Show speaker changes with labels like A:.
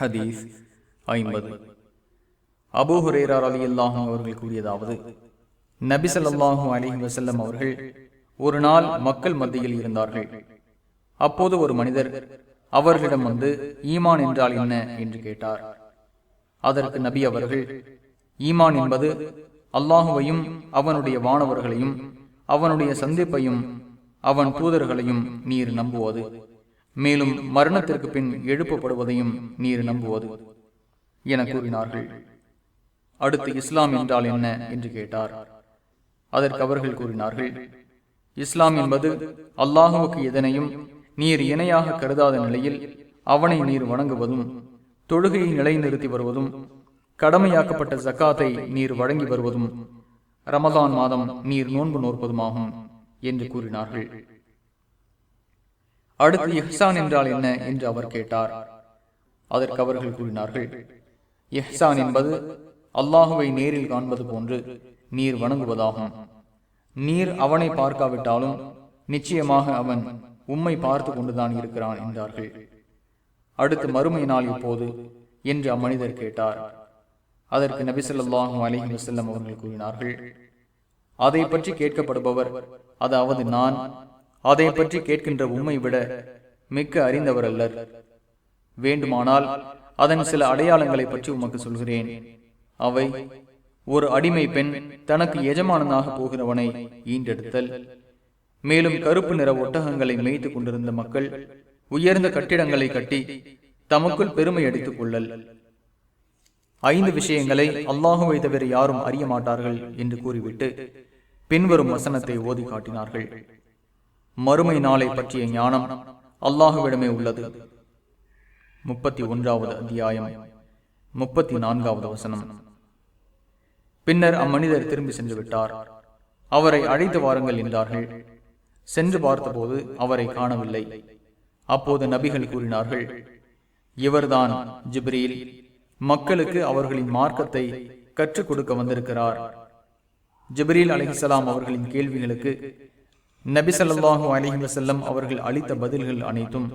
A: ஹதீஸ் ஐம்பது. அபூ அலி அல்லாஹும் அவர்கள் கூறியதாவது நபிசல்லாஹும் அலி வசல்லம் அவர்கள் ஒரு நாள் மக்கள் மத்தியில் இருந்தார்கள். அப்போது ஒரு மனிதர் அவர்களிடம் வந்து ஈமான் என்றால் என்ன? என்று கேட்டார். அதற்கு நபி அவர்கள் ஈமான் என்பது அல்லாஹுவையும் அவனுடைய வானவர்களையும் அவனுடைய சந்திப்பையும் அவன் தூதர்களையும் நீர் நம்புவது. மேலும் மரணத்திற்கு பின் எழுப்பப்படுவதையும் நீர் நம்புவது. என கூறினார்கள். அடுத்து இஸ்லாம் என்றால் என்ன? என்று கேட்டார். அதற்கு அவர்கள் கூறினார்கள். இஸ்லாம் என்பது அல்லாஹுவுக்கு எதனையும் நீர் இணையாக கருதாத நிலையில் அவனை நீர் வணங்குவதும் தொழுகையை நிலைநிறுத்தி வருவதும் கடமையாக்கப்பட்ட ஜக்காத்தை நீர் வழங்கி வருவதும் ரமதான் மாதம் நீர் நோன்பு நோற்பதுமாகும் என்று கூறினார்கள். அடுத்து எஹ்சான் என்றால் என்ன என்று அவர் கேட்டார். அதற்கு அவர்கள் கூறினார்கள் எஹ்சான் என்பது அல்லாஹுவை நேரில் காண்பது போன்று நீர் வணங்குவதாகும். நீர் அவனை பார்க்காவிட்டாலும் நிச்சயமாக அவன் உம்மை பார்த்து கொண்டுதான் இருக்கிறான் என்றார்கள். அடுத்து மறுமை நாள் இப்போது என்று அம்மனிதர் கேட்டார். அதற்கு நபிசல்லாஹும் அலஹி வசல்லம் அவர்கள் கூறினார்கள் அதை பற்றி கேட்கப்படுபவர் அதாவது நான் அதை பற்றி கேட்கின்ற உண்மை விட மிக்க அறிந்தவர் அல்லர் வேண்டுமானால் அதன் சில அடையாளங்களை பற்றி உமக்கு சொல்கிறேன். அவை ஒரு அடிமை பெண் தனக்கு எஜமானனாக போகிறவனை ஈண்டெடுத்தல். மேலும் கருப்பு நிற ஒட்டகங்களை மேய்த்துக் கொண்டிருந்த மக்கள் உயர்ந்த கட்டிடங்களை கட்டி தமக்குள் பெருமை அடித்துக் கொள்ளல். ஐந்து விஷயங்களை அல்லாஹுவை தவிர யாரும் அறிய மாட்டார்கள் என்று கூறிவிட்டு பின்வரும் வசனத்தை ஓதி காட்டினார்கள். மறுமை நாளை பற்றிய ஞானம் அல்லாஹுவிடமே உள்ளது. முப்பத்தி ஒன்றாவது அத்தியாயம். முப்பத்தி நான்காவது வசனம். பின்னர் அம்மனிதர் திரும்பி சென்று விட்டார் அவரை அழைத்து வாருங்கள் என்றார்கள். சென்று பார்த்தபோது அவரை காணவில்லை. அப்போது நபிகள் கூறினார்கள் இவர்தான் ஜிப்ரீல். மக்களுக்கு அவர்களின் மார்க்கத்தை கற்றுக் கொடுக்க வந்திருக்கிறார். ஜிப்ரீல் அலிஹலாம் அவர்களின் கேள்விகளுக்கு நபி ஸல்லல்லாஹு அலைஹி அவர்கள் அளித்த பதில்கள் அனைத்தும்